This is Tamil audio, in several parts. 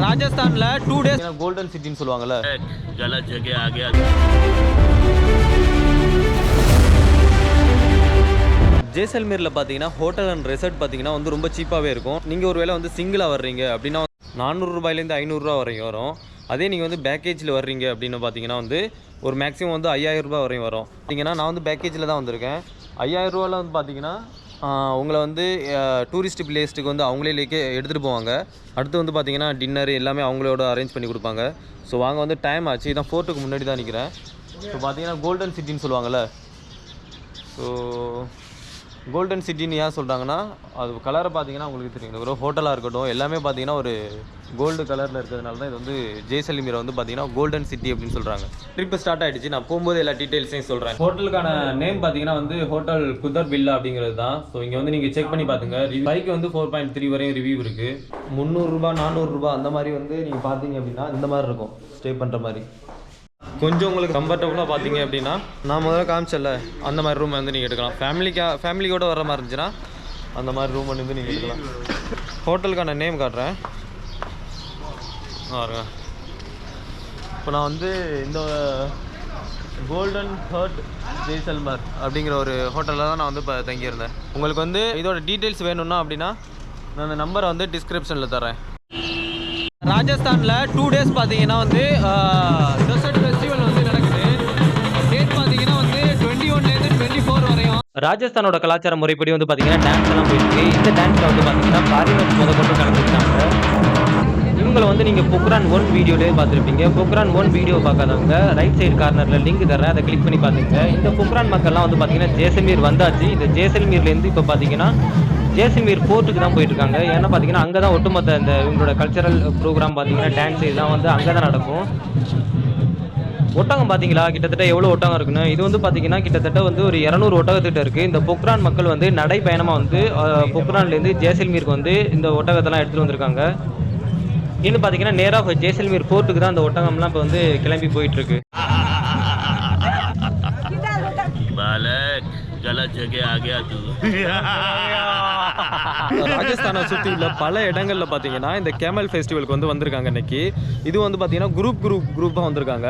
ராஜஸ்தான்ல டூ டேஸ் கோல்டன் சிட்டின்னு சொல்லுவாங்கல்ல. ஜேசல்மீரில் பார்த்தீங்கன்னா ஹோட்டல் அண்ட் ரெசார்ட் பார்த்தீங்கன்னா வந்து ரொம்ப சீப்பாகவே இருக்கும். நீங்கள் ஒரு வேளை வந்து சிங்கிளாக வர்றீங்க அப்படின்னா நானூறுரூபாயிலேருந்து ஐநூறுரூவா வரையும் வரும். அதே நீங்கள் வந்து பேக்கேஜில் வர்றீங்க அப்படின்னு பார்த்தீங்கன்னா வந்து ஒரு மேக்ஸிமம் வந்து ஐயாயிரம் ஐயாயிரரூபா வரையும் வரும். பார்த்தீங்கன்னா நான் வந்து பேக்கேஜில் தான் வந்திருக்கேன். ஐயாயிரரூவாவில் வந்து பார்த்தீங்கன்னா உங்களை வந்து டூரிஸ்ட் பிளேஸ்ட்டுக்கு வந்து அவங்களே லேக்கே எடுத்துகிட்டு போவாங்க. அடுத்து வந்து பார்த்தீங்கன்னா டின்னர் எல்லாமே அவங்களோட அரேஞ்ச் பண்ணி கொடுப்பாங்க. ஸோ வாங்க வந்து டைம் ஆச்சு. இதான் ஃபோர்ட்டுக்கு முன்னாடி தான் நிற்கிறேன் ஸோ பார்த்தீங்கன்னா கோல்டன் சிட்டின்னு சொல்லுவாங்கள்ல ஸோ கோல்டன் சிட்டின்னு ஏன் சொல்கிறாங்கன்னா அது கலரை பார்த்தீங்கன்னா உங்களுக்கு தெரியும். ஒரு ஹோட்டலாக இருக்கட்டும் எல்லாமே பார்த்தீங்கன்னா ஒரு கோல்டு கலரில் இருக்கிறதுனால தான் இது வந்து ஜெய்சல்மீரை வந்து பார்த்தீங்கன்னா கோல்டன் சிட்டி அப்படின்னு சொல்கிறாங்க ட்ரிப்பு ஸ்டார்ட் ஆகிடுச்சு நான் போகும்போது எல்லா டீட்டெயில்ஸையும் சொல்கிறேன் ஹோட்டலுக்கான நேம் பார்த்தீங்கன்னா வந்து ஹோட்டல் குதர் வில்லா அப்படிங்கிறது தான். ஸோ இங்கே வந்து நீங்கள் செக் பண்ணி பார்த்துங்க பைக்கு வந்து ஃபோர் பாயிண்ட் த்ரீ வரையும் ரிவ்யூ இருக்குது முந்நூறுரூபா நானூறுரூபா அந்த மாதிரி வந்து நீங்கள் பார்த்தீங்க அப்படின்னா இந்த மாதிரி இருக்கும். ஸ்டே பண்ணுற மாதிரி. கொஞ்சம் உங்களுக்கு கம்ஃபர்டபுளாக பார்த்தீங்க அப்படின்னா நான் முதல்ல காமிச்சல அந்த மாதிரி ரூம் வந்து நீங்கள் எடுக்கலாம். ஃபேமிலிக்கா ஃபேமிலியோட வர மாதிரி இருந்துச்சுன்னா அந்த மாதிரி ரூம் வந்து நீங்கள் எடுக்கலாம். ஹோட்டலுக்கான நேம் காட்டுறேன். பாருங்க. இப்போ நான் வந்து இந்த கோல்டன் ஹர்ட் ஜெய்சல்மர் அப்படிங்கிற ஒரு ஹோட்டலில் தான் நான் வந்து இப்போ தங்கியிருந்தேன். உங்களுக்கு வந்து இதோட டீட்டெயில்ஸ் வேணும்னா அப்படின்னா நான் அந்த நம்பரை வந்து டிஸ்கிரிப்ஷனில் தரேன் ராஜஸ்தானில் டூ டேஸ் பார்த்தீங்கன்னா வந்து டெசர்ட் ஃபெஸ்டிவல் வந்து நடக்குது. டேட் பார்த்தீங்கன்னா வந்து டுவெண்ட்டி ஒன்லேருந்து டுவெண்ட்டி ஃபோர் வரையும். ராஜஸ்தானோட கலாச்சார முறைப்படி வந்து பார்த்தீங்கன்னா டான்ஸ் எல்லாம் போயிருக்கு இந்த டான்ஸில் வந்து பார்த்தீங்கன்னா பாரினர் முத கொண்டு கலந்துருக்காங்க இவங்களை வந்து நீங்கள் பொக்ரான் ஒன் வீடியோலேயே பார்த்துருப்பீங்க. பொக்ரான் ஒன் வீடியோ பார்க்காதவங்க ரைட் சைடு கார்னரில் லிங்க் தரேன் அதை கிளிக் பண்ணி பார்த்துங்க இந்த பொக்ரான் மக்கள்லாம் வந்து பார்த்தீங்கன்னா ஜேசல்மீர் வந்தாச்சு. இந்த ஜேசல்மீர்லேருந்து இப்போ பார்த்தீங்கன்னா ஜேசிமீர் போர்ட்டுக்கு தான் போயிட்டு இருக்காங்க ஏன்னா பார்த்தீங்கன்னா அங்கே தான் ஒட்டுமொத்த இந்த இவங்களோட கல்ச்சரல் ப்ரோக்ராம் பார்த்தீங்கன்னா டான்ஸ் இதெல்லாம் வந்து அங்கே தான் நடக்கும். ஒட்டகம் பார்த்தீங்களா? கிட்டத்தட்ட எவ்வளோ ஒட்டகம் இருக்குன்னு? இது வந்து பார்த்தீங்கன்னா கிட்டத்தட்ட வந்து ஒரு இரநூறு ஒட்டகத்திட்ட இருக்குது இந்த பொக்ரான் மக்கள் வந்து நடைப்பயணமாக வந்து பொக்ரான்லேருந்து ஜேசல்மீருக்கு வந்து இந்த ஒட்டகத்தெல்லாம் எடுத்துகிட்டு வந்திருக்காங்க. இன்னும் பார்த்தீங்கன்னா நேராக ஜேசல்மீர் போர்ட்டுக்கு தான் அந்த ஒட்டகம்லாம் இப்போ வந்து கிளம்பி போயிட்டுருக்கு. பல ஜகே ஆகே அது ராஜஸ்தானை சுற்றியுள்ள பல இடங்களில் பார்த்தீங்கன்னா இந்த கேமல் ஃபெஸ்டிவலுக்கு வந்து வந்திருக்காங்க இன்னைக்கு. இது வந்து பார்த்தீங்கன்னா குரூப் குரூப் குரூப்பாக வந்திருக்காங்க.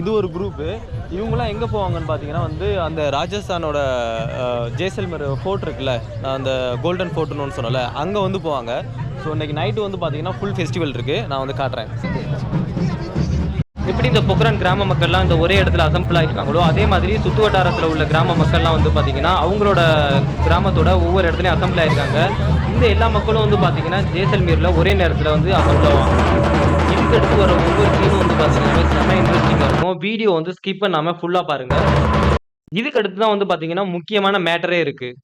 இது ஒரு குரூப்பு இவங்களாம் எங்கே போவாங்கன்னு பார்த்தீங்கன்னா வந்து அந்த ராஜஸ்தானோட ஜெய்சல்மர் ஃபோர்ட் இருக்குல்ல அந்த கோல்டன் ஃபோர்ட்டுன்னு ஒன்று சொன்னல அங்கே வந்து போவாங்க. ஸோ இன்றைக்கி நைட்டு வந்து பார்த்தீங்கன்னா ஃபுல் ஃபெஸ்டிவல் இருக்குது நான் வந்து காட்டுறேன். எப்படி இந்த பொக்ரான் கிராம மக்கள்லாம் இந்த ஒரே இடத்துல அசம்பிள் ஆகிருக்காங்களோ அதே மாதிரி சுற்று வட்டாரத்தில் உள்ள கிராம மக்கள்லாம் வந்து பார்த்தீங்கன்னா அவங்களோட கிராமத்தோட ஒவ்வொரு இடத்துலையும் அசம்பிள் ஆகிருக்காங்க இந்த எல்லா மக்களும் வந்து பார்த்தீங்கன்னா ஜேசல்மீரில் ஒரே நேரத்தில் வந்து அசம்பிள் ஆவாங்க. இதுக்கடுத்து வர ஒவ்வொரு சீனும் வந்து பார்த்தீங்கன்னா செம்ம இன்ட்ரெஸ்டிங்காக இருக்கும். வீடியோ வந்து ஸ்கிப் பண்ணாமல் ஃபுல்லாக பாருங்கள் இதுக்கு அடுத்து தான் வந்து பார்த்தீங்கன்னா முக்கியமான மேட்டரே இருக்குது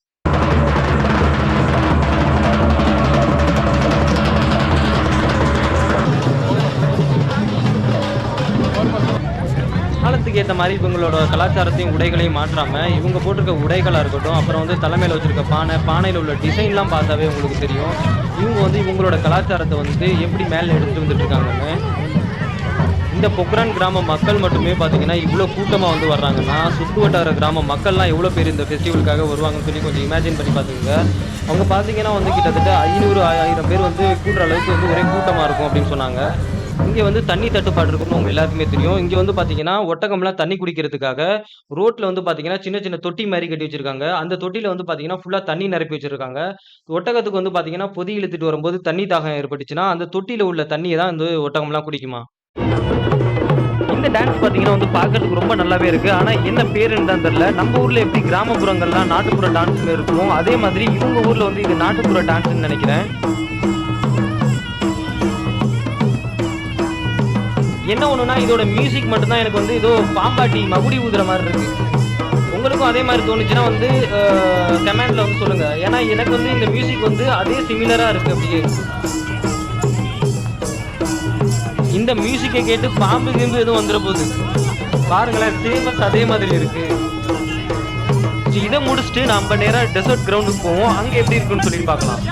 காலத்துக்கு ஏற்ற மாதிரி இவங்களோட கலாச்சாரத்தையும் உடைகளையும் மாற்றாமல் இவங்க போட்டிருக்க உடைகளாக இருக்கட்டும் அப்புறம் வந்து தலைமையில் வச்சுருக்க பானை பானையில் உள்ள டிசைன்லாம் பார்த்தாவே உங்களுக்கு தெரியும். இவங்க வந்து இவங்களோட கலாச்சாரத்தை வந்து எப்படி மேலே எடுத்துட்டு வந்துட்டு இருக்காங்கன்னு இந்த பொக்ரான் கிராம மக்கள் மட்டுமே பார்த்தீங்கன்னா இவ்வளோ கூட்டமாக வந்து வர்றாங்கன்னா சுற்று வட்டார கிராம மக்கள்லாம் எவ்வளோ பேர் இந்த ஃபெஸ்டிவலுக்காக வருவாங்கன்னு சொல்லி கொஞ்சம் இமேஜின் பண்ணி பார்த்துக்கோங்க. அவங்க பார்த்தீங்கன்னா வந்து கிட்டத்தட்ட ஐநூறு ஆயிரம் பேர் வந்து கூடுற அளவுக்கு வந்து ஒரே கூட்டமாக இருக்கும் அப்படின்னு சொன்னாங்க. இங்கே வந்து தண்ணி தட்டுப்பாடு இருக்கும்னு உங்க எல்லாருக்குமே தெரியும். இங்கே வந்து பார்த்தீங்கன்னா ஒட்டகம்லாம் தண்ணி குடிக்கிறதுக்காக ரோட்டில் வந்து பார்த்தீங்கன்னா சின்ன சின்ன தொட்டி மாதிரி கட்டி வச்சிருக்காங்க. அந்த தொட்டியில் வந்து பார்த்தீங்கன்னா ஃபுல்லாக தண்ணி நிரப்பி வச்சிருக்காங்க. ஒட்டகத்துக்கு வந்து பார்த்தீங்கன்னா பொதி இழுத்துட்டு வரும்போது தண்ணி தாகம் ஏற்பட்டுச்சுன்னா அந்த தொட்டியில் உள்ள தண்ணியை தான் வந்து ஒட்டகம்லாம் குடிக்குமா? இந்த டான்ஸ் பார்த்தீங்கன்னா வந்து பார்க்கறதுக்கு ரொம்ப நல்லாவே இருக்கு. ஆனால் என்ன பேருன்னு தான் தெரியல. நம்ம ஊரில் எப்படி கிராமப்புறங்கள்லாம் நாட்டுப்புற டான்ஸ் இருக்கும் அதே மாதிரி இவங்க ஊரில் வந்து இது நாட்டுப்புற டான்ஸ்னு நினைக்கிறேன். என்ன ஒன்றுனா இதோட மியூசிக் மட்டும்தான் எனக்கு வந்து ஏதோ பாம்பாட்டி மகுடி ஊதுற மாதிரி இருக்கு. உங்களுக்கும் அதே மாதிரி தோணுச்சுன்னா வந்து கமெண்டில் வந்து சொல்லுங்கள் ஏன்னா எனக்கு வந்து இந்த மியூசிக் வந்து அதே சிமிலராக இருக்குது அப்படியே. இந்த மியூசிக்கை கேட்டு பாம்பு கிம்பு எதுவும் வந்துட போகுது. பாருங்களேன் ஃபேமஸ் அதே மாதிரி இருக்கு. இதை முடிச்சுட்டு நம்ம நேராக டெசர்ட் கிரவுண்டுக்கு போவோம். அங்கே எப்படி இருக்குன்னு சொல்லி பார்க்கலாம்.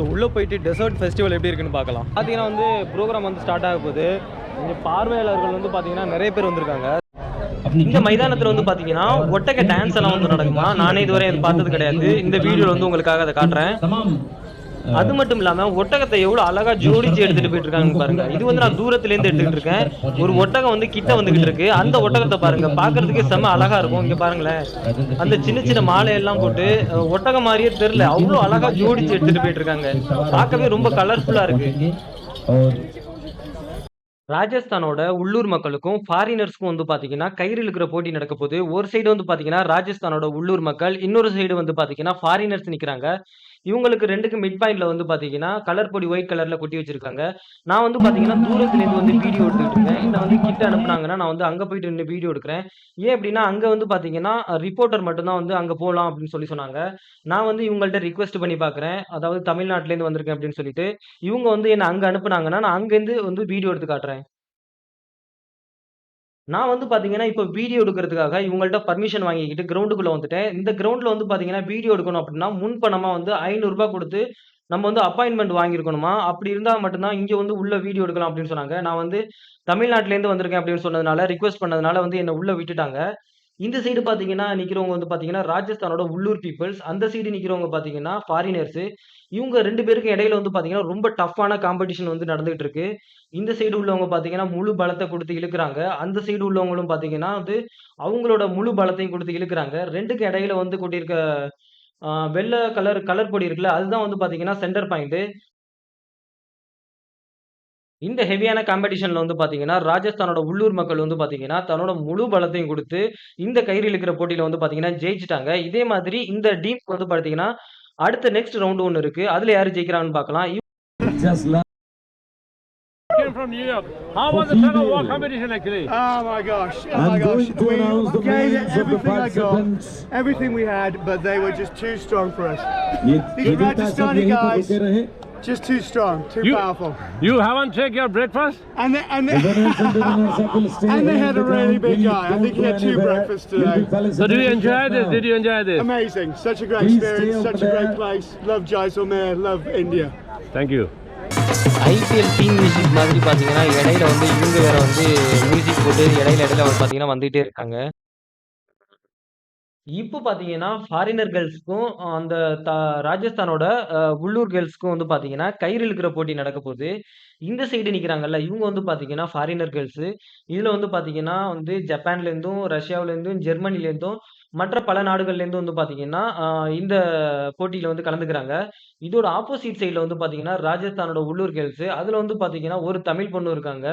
ஸோ உள்ளே போயிட்டு டெசர்ட் ஃபெஸ்டிவல் எப்படி இருக்குன்னு பார்க்கலாம். பார்த்தீங்கன்னா வந்து ப்ரோக்ராம் வந்து ஸ்டார்ட் ஆக போகுது. இங்கே பார்வையாளர்கள் வந்து பார்த்தீங்கன்னா நிறைய பேர் வந்திருக்காங்க. இந்த மைதானத்தில் வந்து பார்த்தீங்கன்னா ஒட்டக்க டான்ஸ் எல்லாம் வந்து நடக்குமா? நானே இதுவரை பார்த்தது கிடையாது. இந்த வீடியோவில் வந்து உங்களுக்காக அதை காட்டுறேன். அது மட்டும் இல்லாம ஒட்டகத்தை எவ்வளவு அழகா ஜோடிச்சு எடுத்துட்டு போயிட்டு இருக்காங்க பாருங்க. இது வந்து நான் தூரத்துல இருந்து எடுத்துட்டு இருக்கேன். ஒரு ஒட்டகம் வந்து கிட்ட வந்துகிட்டு இருக்கு. அந்த ஒட்டகத்தை பாருங்க. பாக்குறதுக்கே செம அழகா இருக்கும். இங்க பாருங்களேன். அந்த சின்ன சின்ன மாலை எல்லாம் போட்டு ஒட்டகம் மாதிரியே தெரியல. அவ்வளவு அழகா ஜோடிச்சு எடுத்துட்டு போயிட்டு இருக்காங்க பார்க்கவே ரொம்ப கலர்ஃபுல்லா இருக்கு. ராஜஸ்தானோட உள்ளூர் மக்களுக்கும் ஃபாரினர்ஸ்க்கும் வந்து பாத்தீங்கன்னா கயிறு இழுக்கிற போட்டி நடக்க போகுது. ஒரு சைடு வந்து பாத்தீங்கன்னா ராஜஸ்தானோட உள்ளூர் மக்கள் இன்னொரு சைடு வந்து பாத்தீங்கன்னா ஃபாரினர்ஸ் நிக்கிறாங்க. இவங்களுக்கு ரெண்டுக்கு மிட் பாயிண்ட்ல வந்து பாத்தீங்கன்னா கலர் பொடி ஒயிட் கலர்ல கொட்டி வச்சிருக்காங்க. நான் வந்து பாத்தீங்கன்னா தூரத்துல இருந்து வந்து வீடியோ எடுத்துக்கிட்டு இருக்கேன். என்ன வந்து கிட்ட அனுப்புனாங்கன்னா நான் வந்து அங்க போயிட்டு நின்று வீடியோ எடுக்கிறேன். ஏன் அப்படின்னா அங்க வந்து பாத்தீங்கன்னா ரிப்போர்ட்டர் மட்டும்தான் வந்து அங்க போகலாம் அப்படின்னு சொல்லி சொன்னாங்க. நான் வந்து இவங்கள்ட்ட ரிக்வெஸ்ட் பண்ணி பாக்குறேன். அதாவது தமிழ்நாட்டுல இருந்து வந்திருக்கேன் அப்படின்னு சொல்லிட்டு இவங்க வந்து என்ன அங்க அனுப்புனாங்கன்னா நான் அங்கேருந்து வந்து வீடியோ எடுத்து காட்டுறேன். நான் வந்து பார்த்தீங்கன்னா இப்போ வீடியோ எடுக்கிறதுக்காக இவங்கள்ட்ட பர்மிஷன் வாங்கிக்கிட்டு கிரவுண்டுக்குள்ளே வந்துட்டேன். இந்த கிரவுண்டில் வந்து பார்த்தீங்கன்னா வீடியோ எடுக்கணும் அப்படின்னா முன்பணமாக வந்து ஐநூறுரூபா கொடுத்து நம்ம வந்து அப்பாயின்மெண்ட் வாங்கியிருக்கணுமா. அப்படி இருந்தால் மட்டும்தான் இங்கே வந்து உள்ள வீடியோ எடுக்கலாம் அப்படின்னு சொன்னாங்க. நான் வந்து தமிழ்நாட்டிலேருந்து வந்திருக்கேன் அப்படின்னு சொன்னதுனால, ரிக்வெஸ்ட் பண்ணதுனால வந்து என்னை உள்ளே விட்டுட்டாங்க. இந்த சைடு பார்த்தீங்கன்னா நிற்கிறவங்க வந்து பார்த்தீங்கன்னா ராஜஸ்தானோட உள்ளூர் பீப்புள்ஸ் அந்த சைடு நிற்கிறவங்க பார்த்தீங்கன்னா ஃபாரினர்ஸ். இவங்க ரெண்டு பேருக்கும் இடையில வந்து பார்த்தீங்கன்னா ரொம்ப டஃப்பான காம்படிஷன் வந்து நடந்துகிட்டு இருக்கு. இந்த சைடு உள்ளவங்க பார்த்தீங்கன்னா முழு பலத்தை கொடுத்து இழுக்கிறாங்க அந்த சைடு உள்ளவங்களும் பார்த்தீங்கன்னா வந்து, அவங்களோட முழு பலத்தையும் கொடுத்து இழுக்கிறாங்க ரெண்டுக்கும் இடையில வந்து கொண்டிருக்க வெள்ளை கலர் கலர் பொடி இருக்குல்ல, அதுதான் வந்து பார்த்தீங்கன்னா சென்டர் பாயிண்ட். இந்த ஹெவியான காம்படிஷன்ல வந்து பாத்தீங்கன்னா ராஜஸ்தானோட உள்ளூர் மக்கள் வந்து பாத்தீங்கன்னா தன்னோட முழு பலத்தையும் கொடுத்து இந்த கயிறு இழுக்கிற போட்டியில வந்து பாத்தீங்கன்னா ஜெயிச்சிட்டாங்க இதே மாதிரி இந்த டீம் வந்து பாத்தீங்கன்னா அடுத்த நெக்ஸ்ட் ரவுண்டு ஒன்று இருக்கு அதுல யாரு ஜெயிக்கிறாங்கன்னு பாக்கலாம் from New York. How was the tug of war competition actually? Oh my gosh! Oh my gosh! We gave it everything I got, everything we had, but they were just too strong for us. These Rajasthani guys. Just too strong, too You- powerful. You haven't taken your breakfast? And they, and The they, winners and the runners up will stay And they here had on a the really ground. big Please guy. I don't think he go had two anywhere. breakfasts You'll be today. felicitated So did you enjoy just this? now. Did you enjoy this? amazing, such a great Please stay experience, over such a great there. place. Love Jaisalmer, love India. Thank you. IPL team music மாதிரி பாத்தீங்கன்னா, இடையில வந்து இவங்க வேற வந்து மியூசிக் போட்டு இடையில இடையில வந்து பாத்தீங்கன்னா வந்துட்டே இருக்காங்க. இப்போ பார்த்தீங்கன்னா ஃபாரினர் கேர்ள்ஸ்க்கும் அந்த த ராஜஸ்தானோட உள்ளூர் கேர்ள்ஸ்க்கும் வந்து பார்த்தீங்கன்னா கயிறு இழுக்கிற போட்டி நடக்க போகுது. இந்த சைடு நிற்கிறாங்கல்ல இவங்க வந்து பார்த்தீங்கன்னா ஃபாரினர் கேர்ள்ஸு இதில் வந்து பார்த்தீங்கன்னா வந்து ஜப்பான்லேருந்தும், ரஷ்யாவிலேருந்தும் ஜெர்மனிலேருந்தும், மற்ற பல நாடுகள்லேருந்தும் வந்து பார்த்தீங்கன்னா இந்த போட்டியில் வந்து கலந்துக்கிறாங்க. இதோட ஆப்போசிட் சைடில் வந்து பார்த்தீங்கன்னா ராஜஸ்தானோட உள்ளூர் கேர்ள்ஸு அதில் வந்து பார்த்தீங்கன்னா ஒரு தமிழ் பொண்ணு இருக்காங்க.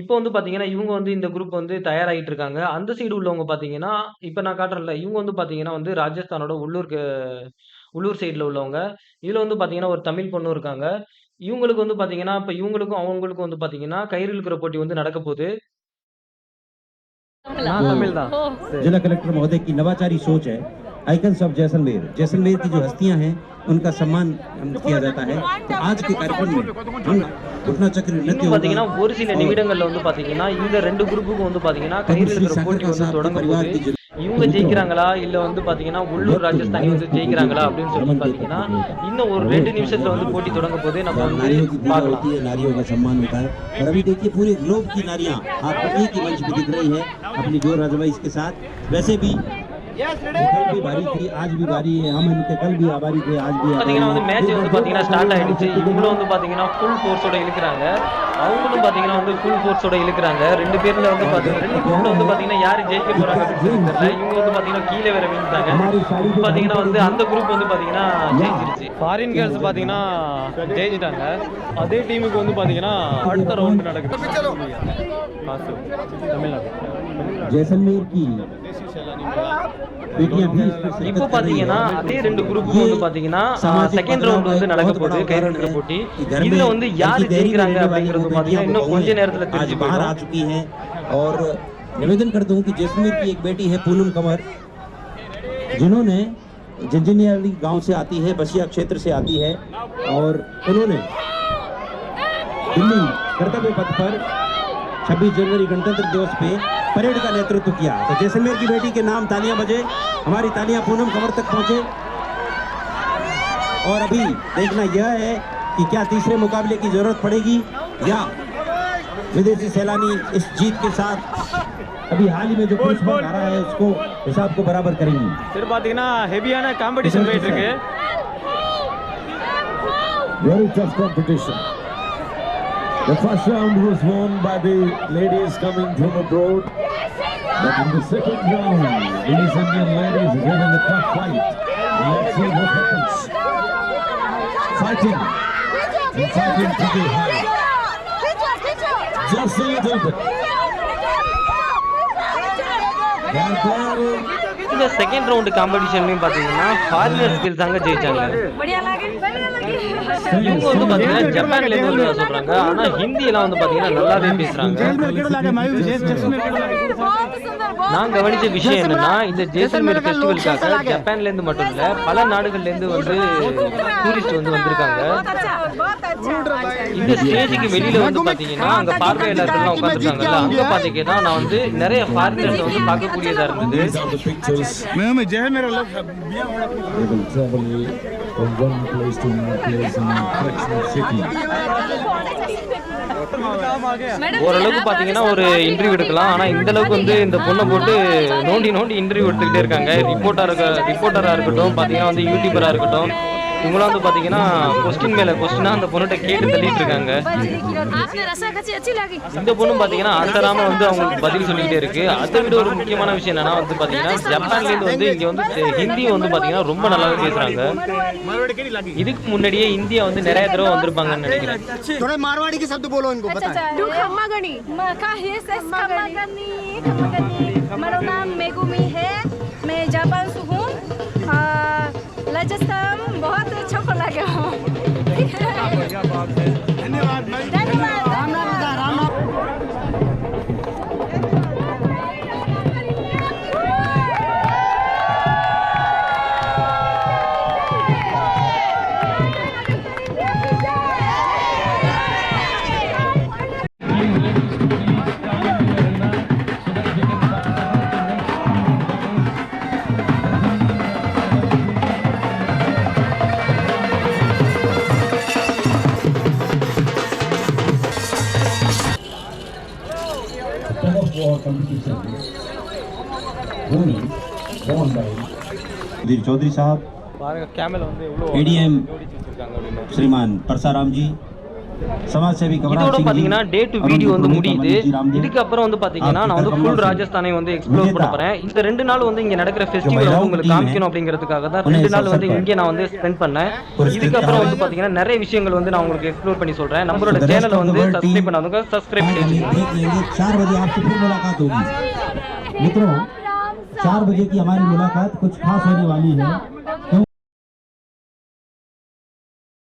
இப்போ வந்து பார்த்தீங்கன்னா இவங்க வந்து இந்த குரூப் வந்து தயாராகிட்டு இருக்காங்க. அந்த சைடு உள்ளவங்க பார்த்தீங்கன்னா இப்போ நான் காட்டுறேன்ல இவங்க வந்து பார்த்தீங்கன்னா வந்து ராஜஸ்தானோட உள்ளூர் உள்ளூர் சைடில் உள்ளவங்க. இதில் வந்து பார்த்தீங்கன்னா ஒரு தமிழ் பொண்ணும் இருக்காங்க. இவங்களுக்கு வந்து பார்த்தீங்கன்னா இப்போ இவங்களுக்கும் அவங்களுக்கும் வந்து பார்த்தீங்கன்னா கயிறு இழுக்கிற போட்டி வந்து நடக்க போகுது. தமிழ் தான். ஜிலா கலெக்டர் மகோதய நவாச்சாரி சோச் आइकन्स ऑफ जैसलमेर जैसलमेर की जो हस्तियां हैं उनका सम्मान हम किया जाता है तो आज के कार्यक्रम में हम घटना चक्र नृत्य இன்னும் होगा பாத்தீங்கன்னா, ஒரு சில और நிமிடங்கள்ல வந்து பாத்தீங்கன்னா, இந்த 2 குரூப்புக்கும் வந்து பாத்தீங்கன்னா, கயிறு पद्मश्री இழுக்கிற सागर போட்டி का வந்து साहब के தொடங்க परिवार போகுது. की जो இவங்க ஜெயிக்கிறாங்களா? இல்ல வந்து பாத்தீங்கன்னா, உள்ளூர் ராஜஸ்தானி வந்து ஜெயிக்கிறாங்களா? அப்படின்னு சொல்லி பாத்தீங்கன்னா, இன்னும் ஒரு 2 நிமிஷத்துல வந்து போட்டி தொடங்க போகுது. நம்ம வந்து नारियों की पूजा பார்க்கலாம். होती है नारियों का सम्मान होता है और अभी देखिए पूरे ग्लोब की नारियां आपको एक ही मंच पे दिख रही है अपनी जोर आजमाइश के साथ वैसे भी कल भी बारी थी आज भी बारी है हम इनके कल भी आभारी थे आज भी பாத்தீங்கன்னா வந்து மேட்ச் வந்து பாத்தீங்கன்னா ஸ்டார்ட் ஆயிடுச்சு. இவங்களும் வந்து பாத்தீங்கன்னா ஃபுல் ஃபோர்ஸோட இழுக்குறாங்க. அவங்களும் பாத்தீங்கன்னா வந்து ஃபுல் ஃபோர்ஸோட இழுக்குறாங்க. 2 பேர்ல வந்து பாத்தீங்கன்னா 2 குரூப்ல வந்து பாத்தீங்கன்னா யாரு ஜெயிக்க போறாங்க அப்படின்னு சொல்லி தெரியல. இவங்க வந்து பாத்தீங்கன்னா கீழே வேற விழுந்துட்டாங்க. இப்ப பாத்தீங்கன்னா வந்து அந்த குரூப் வந்து பாத்தீங்கன்னா ஜெயிச்சிருச்சு. ஃபாரின் கேர்ள்ஸ் பாத்தீங்கன்னா ஜெயிச்சிட்டாங்க. அதே டீமுக்கு வந்து பாத்தீங்கன்னா அடுத்த ரவுண்ட் நடக்குது. காசு. தமிழ்நாடு. जैसलमेर இப்போ कर रही பாத்தீங்கன்னா हैं। அதே ரெண்டு குரூப்புக்கும் வந்து பாத்தீங்கன்னா செகண்ட் ரவுண்ட் வந்து நடக்க போகுது கயிறு இழுக்கிற போட்டி இதுல வந்து யாரு ஜெயிக்கிறாங்க அப்படிங்கிறது பாத்தீங்கன்னா இன்னும் கொஞ்ச நேரத்துல आज தெரிஞ்சு बाहर आ போயிடும் चुकी हैं और निवेदन करता हूँ कि जैसलमेर की एक बेटी है पूनम कंवर जिन्होंने झंझनियाली गांव से आती है बसिया क्षेत्र से आती है और उन्होंने दिल्ली कर्तव्य पथ पर 26 जनवरी गणतंत्र दिवस पे परेड का नेतृत्व किया तो जैसलमेर की बेटी के नाम तालियां बजे हमारी तालियां पूनम कंवर तक पहुंचे और अभी देखना यह है कि क्या तीसरे मुकाबले की जरूरत पड़ेगी या विदेशी सैलानी इस जीत के साथ अभी हाल ही में जो पुलिस बल आ रहा है उसको हिसाब को बराबर करेंगी சரி பாத்தீங்கன்னா ஹெவியான காம்படிஷன் போயிட்டு இருக்கு Very tough competition. The first round was won by the ladies coming from abroad. But in the second round, these Indian ladies are giving a tough fight. Let's see what happens. Fighting. And fighting pretty hard. Just a little bit. They're there. இந்த செகண்ட் ரவுண்டு காம்படிஷன்லையும் பார்த்தீங்கன்னா ஃபாரினர் ஸ்கில் தாங்க ஜெயிச்சாங்க இவங்க வந்து பார்த்தீங்கன்னா ஜப்பான் லேங்குவேஜ் சொல்கிறாங்க ஆனால் ஹிந்தியெல்லாம் வந்து பார்த்தீங்கன்னா நல்லாவே பேசுகிறாங்க நான் கவனிச்ச விஷயம் என்னன்னா இந்த ஜெய்சல்மேர் ஃபெஸ்டிவலுக்காக ஜப்பான்ல இருந்து மட்டும் இல்ல பல நாடுகள்ல இருந்து வந்து டூரிஸ்ட் வந்து வந்திருக்காங்க இந்த ஸ்டேஜுக்கு வெளியில வந்து பாத்தீங்கன்னா அங்க பார்வையாளர்கள் உட்காந்துருக்காங்கல்ல அங்க பாத்தீங்கன்னா நான் வந்து நிறைய ஃபாரினர்ஸ் வந்து பார்க்கக்கூடியதா இருந்தது Are the pictures. They will travel from one place to another place in a fraction of city. ஓரளவுக்கு பாத்தீங்கன்னா ஒரு இன்டர்வியூ எடுக்கலாம். ஆனா இந்த அளவுக்கு வந்து இந்த பொண்ணை போட்டு நோண்டி நோண்டி இன்டர்வியூ எடுத்துக்கிட்டே இருக்காங்க. ரிப்போர்ட்டா இருக்க ரிப்போர்ட்டரா இருக்கட்டும் பாத்தீங்கன்னா வந்து யூடியூபரா இருக்கட்டும். இவங்களாம் வந்து பாத்தீங்கன்னா கொஸ்டின் மேல கொஸ்டினா அந்த பொண்ணுகிட்ட கேட்டு தள்ளிட்டு இருக்காங்க आपने रसा खची अच्छी लगी இந்த பொண்ணும் பாத்தீங்கன்னா அசராம வந்து அவங்களுக்கு பதில் சொல்லிக்கிட்டே இருக்கு அதை விட ஒரு முக்கியமான விஷயம் என்னன்னா வந்து பாத்தீங்கன்னா ஜப்பான்ல இருந்து வந்து இங்க வந்து ஹிந்தியும் வந்து பாத்தீங்கன்னா ரொம்ப நல்லாவே பேசுறாங்க இதுக்கு முன்னாடியே இந்தியா வந்து நிறைய தடவை வந்திருப்பாங்கன்னு நினைக்கிறேன் थोड़े मारवाड़ी के शब्द बोलो इनको अच्छा अच्छा du खम्मागणी काहे से खम्मागणी खम्मागणी मेरा नाम मेगुमी है मैं जापान से हूँ आ, राजस्थान बहुत अच्छा लगा धन्यवाद चौधरी साहब श्रीमान परसाराम जी இதோட सिंह जी பாத்தீங்கன்னா டே டு अरुण வீடியோ வந்து पुरोहित, முடியுது अमन जी रामदेव, இதுக்கு அப்புறம் வந்து பாத்தீங்கன்னா நான் வந்து ஃபுல் ராஜஸ்தானை வந்து எக்ஸ்ப்ளோர் பண்ண போறேன் இந்த ரெண்டு நாள் வந்து இங்க நடக்கிற ஃபெஸ்டிவல் வந்து உங்களுக்கு காமிக்கணும் அப்படிங்கிறதுக்காக தான் ரெண்டு நாள் வந்து இங்கே நான் வந்து ஸ்பெண்ட் பண்ணேன் இதுக்கு அப்புறம் வந்து பாத்தீங்கன்னா நிறைய விஷயங்கள் வந்து நான் உங்களுக்கு எக்ஸ்ப்ளோர் பண்ணி சொல்றேன் நம்மளோட சேனலை வந்து சப்ஸ்கிரைப் பண்ணாதவங்க சப்ஸ்கிரைப் பண்ணி आगामी வச்சுக்கோங்க देख लेंगे चार बजे आपसे फिर मुलाकात होगी मित्रों चार बजे की हमारी मुलाकात कुछ खास होने वाली है